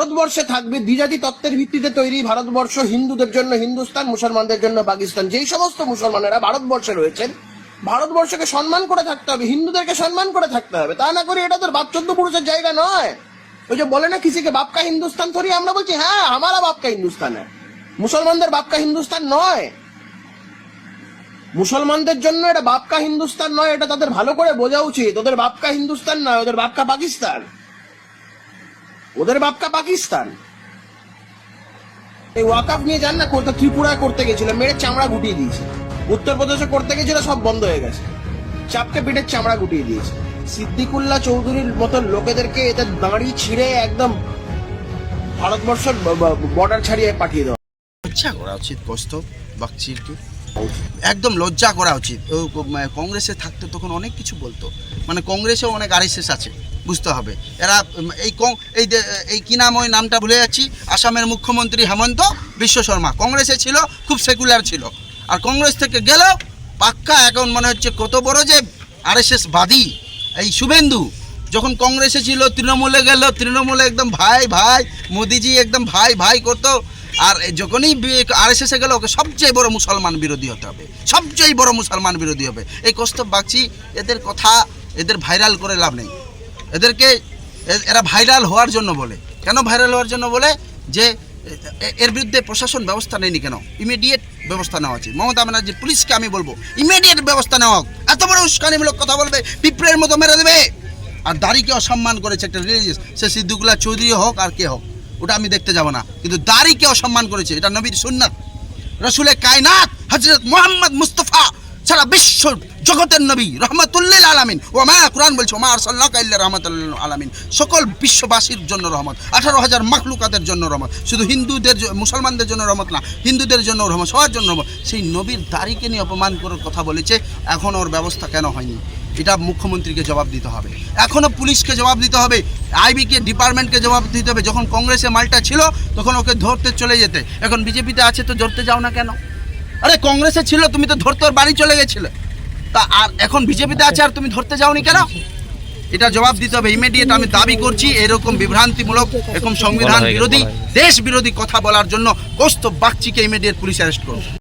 ভারতবর্ষে থাকবে, দ্বিজাতি তত্ত্বের ভিত্তিতে তৈরি ভারতবর্ষ, হিন্দুদের জন্য হিন্দুস্তান, মুসলমানদের জন্য পাকিস্তান। যেই সমস্ত মুসলমানেরা ভারতবর্ষে রয়েছেন, ভারতবর্ষকে সম্মান করে থাকতে হবে, হিন্দুদেরকে সম্মান করে থাকতে হবে। তা না করে এটা তোর বাপ চোদ্দ পুরুষের জায়গা নয়। ওই যে বলে না কিসিকে, বাপকা হিন্দুস্তান থরি, আমরা বলছি হ্যাঁ আমারা বাপকা হিন্দুস্তান মুসলমানদের বাপকা হিন্দুস্তান নয়। মুসলমানদের জন্য এটা বাপকা হিন্দুস্তান নয়, এটা তাদের ভালো করে বোঝা উচিত। ওদের বাপকা হিন্দুস্তান নয়, ওদের বাপকা পাকিস্তান। ওদের বাপকা পাকিস্তান। এই ওয়াকাফ নিয়ে যান না কোথাও ত্রিপুরায় করতে গেছিল, মেরে চামড়া গুটিয়ে দিয়েছে। উত্তরপ্রদেশে করতে গেছিল, সব বন্ধ হয়ে গেছে। চাপকে পিঠের চামড়া গুটিয়ে দিয়েছে। সিদ্দিকুল্লাহ চৌধুরীর মতো লোকেদেরকে এতে দাঁড়ি ছিঁড়ে একদম ভারতবর্ষের বর্ডার ছাড়িয়ে পাঠিয়ে দেওয়া। লজ্জা করা উচিত কৌস্তব বাগচিরকে একদম লজ্জা করা উচিত। মানে কংগ্রেসে থাকতে তখন অনেক কিছু বলতো। মানে কংগ্রেসেও অনেক আরএসএস আছে, বুঝতে হবে। এরা এই এই এই কি নাম ওই নামটা ভুলে যাচ্ছি। আসামের মুখ্যমন্ত্রী হেমন্ত বিশ্ব শর্মা, কংগ্রেসে ছিল, খুব সেকুলার ছিল। আর কংগ্রেস থেকে গেল পাক্কা এখন মনে হচ্ছে কত বড় যে আরএসএস বাদী। এই শুভেন্দু, যখন কংগ্রেসে ছিল, তৃণমূলে গেল, তৃণমূলে একদম ভাই ভাই, মোদিজি একদম ভাই ভাই করতো। আর যখনই আরএসএসে গেল ওকে সবচেয়ে বড় মুসলমান বিরোধী হতে হবে। সবচেয়ে বড় মুসলমান বিরোধী হবে। এই কৌস্তব বাগচি, এদের কথা, এদের ভাইরাল করে লাভ নেই। এদেরকে এরা ভাইরাল হওয়ার জন্য বলে। কেন ভাইরাল হওয়ার জন্য বলে? যে এর বিরুদ্ধে প্রশাসন ব্যবস্থা নেয়নি কেন? ইমিডিয়েট ব্যবস্থা নেওয়া উচিত। মমতা ব্যানার্জি পুলিশকে আমি বলব ইমিডিয়েট ব্যবস্থা নেওয়া হোক। এত বড় উস্কানিমূলক কথা বলবে, পিঁপড়ের মতো মেরে দেবে। আর দাড়িকে অসম্মান করেছে একটা রিলিজিয়াস সে সিদ্দিকুল্লাহ চৌধুরী হোক আর কে হোক। ওটা আমি দেখতে যাব না। কিন্তু দাড়িকে অসম্মান করেছে? এটা নবীর সুন্নাত। রসুলের কায়নাত হজরত মোহাম্মদ মুস্তফা সারা বিশ্ব জগতের নবী, রহমতুল্লিল আলামিন। মা কোরআন বলছে ওমা আরসাল্লাহ কাইল্লা রহমতুল্লিল আলামিন। সকল বিশ্ববাসীর জন্য রহমত। আঠারো হাজার মাখলুকাতের জন্য রহমত। শুধু হিন্দুদের মুসলমানদের জন্য রহমত না, হিন্দুদের জন্য রহমত, সবার জন্য রহমত। সেই নবীর দাড়িকে নিয়ে অপমান করার কথা বলেছে, এখন ওর ব্যবস্থা কেন হয়নি? এটা মুখ্যমন্ত্রীকে জবাব দিতে হবে। এখনও পুলিশকে জবাব দিতে হবে আইবিকে ডিপার্টমেন্টকে জবাব দিতে হবে। যখন কংগ্রেসে মালটা ছিল তখন ওকে ধরতে চলে যেতে। এখন বিজেপিতে আছে তো ধরতে যাও না কেন? আরে কংগ্রেসে ছিল তুমি তো ধরতে ওর বাড়ি চলে গেছিলে। তা আর এখন বিজেপিতে আছে আর তুমি ধরতে যাওনি কেন? এটা জবাব দিতে হবে। ইমিডিয়েট আমি দাবি করছি এরকম বিভ্রান্তিমূলক এরকম সংবিধান বিরোধী দেশ বিরোধী কথা বলার জন্য কৌস্তব বাগচিকে ইমিডিয়েট পুলিশ অ্যারেস্ট করুন।